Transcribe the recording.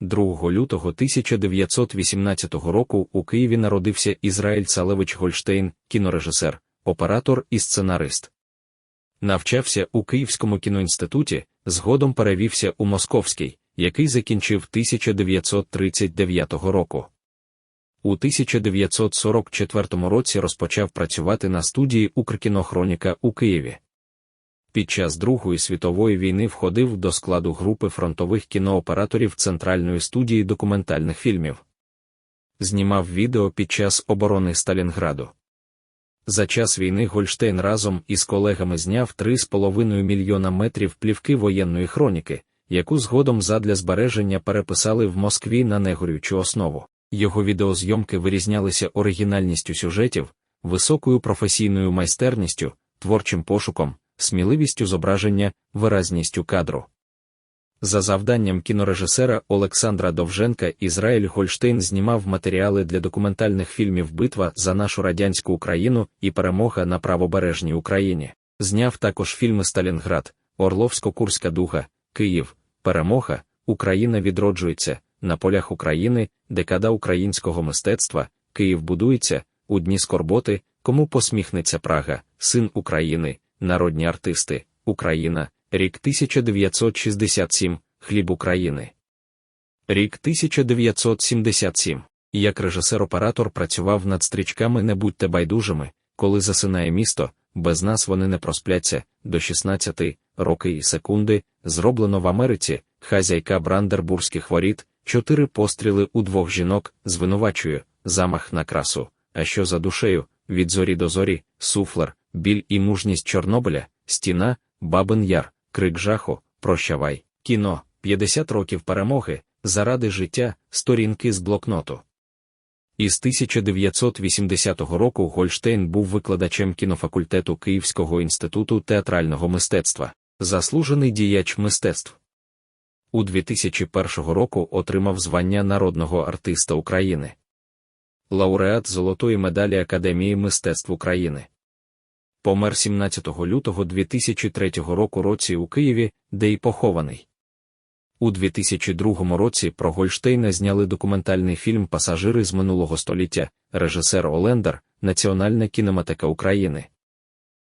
2 лютого 1918 року у Києві народився Ізраїль Салевич Гольштейн, кінорежисер, оператор і сценарист. Навчався у Київському кіноінституті, згодом перевівся у Московський, який закінчив 1939 року. У 1944 році розпочав працювати на студії Укркінохроніка у Києві. Під час Другої світової війни входив до складу групи фронтових кінооператорів Центральної студії документальних фільмів. Знімав відео під час оборони Сталінграду. За час війни Гольштейн разом із колегами зняв 3,5 мільйона метрів плівки воєнної хроніки, яку згодом задля збереження переписали в Москві на негорючу основу. Його відеозйомки вирізнялися оригінальністю сюжетів, високою професійною майстерністю, творчим пошуком, сміливістю зображення, виразністю кадру. За завданням кінорежисера Олександра Довженка Ізраїль Гольштейн знімав матеріали для документальних фільмів Битва за нашу радянську Україну і Перемога на правобережній Україні. Зняв також фільми Сталінград, Орловсько-Курська дуга, Київ, Перемога, Україна відроджується, На полях України, Декада українського мистецтва, Київ будується, У дні скорботи, Кому посміхнеться Прага, Син України, Народні артисти, Україна, рік 1967, Хліб України. Рік 1977. Як режисер-оператор працював над стрічками Не будьте байдужими, коли засинає місто, без нас вони не проспляться, до 16 роки і секунди, зроблено в Америці, хазяйка Брандербурзьких воріт, чотири постріли у двох жінок, звинувачує, замах на красу, а що за душею, від зорі до зорі, суфлер, біль і мужність Чорнобиля, стіна, Бабин Яр, крик жаху, прощавай, кіно, 50 років перемоги, заради життя, сторінки з блокноту. Із 1980 року Гольштейн був викладачем кінофакультету Київського інституту театрального мистецтва, заслужений діяч мистецтв. У 2001 року отримав звання народного артиста України. Лауреат Золотої медалі Академії мистецтв України. Помер 17 лютого 2003 року році у Києві, де й похований. У 2002 році про Гольштейна зняли документальний фільм Пасажири з минулого століття, режисер Олендер, Національна кінематека України.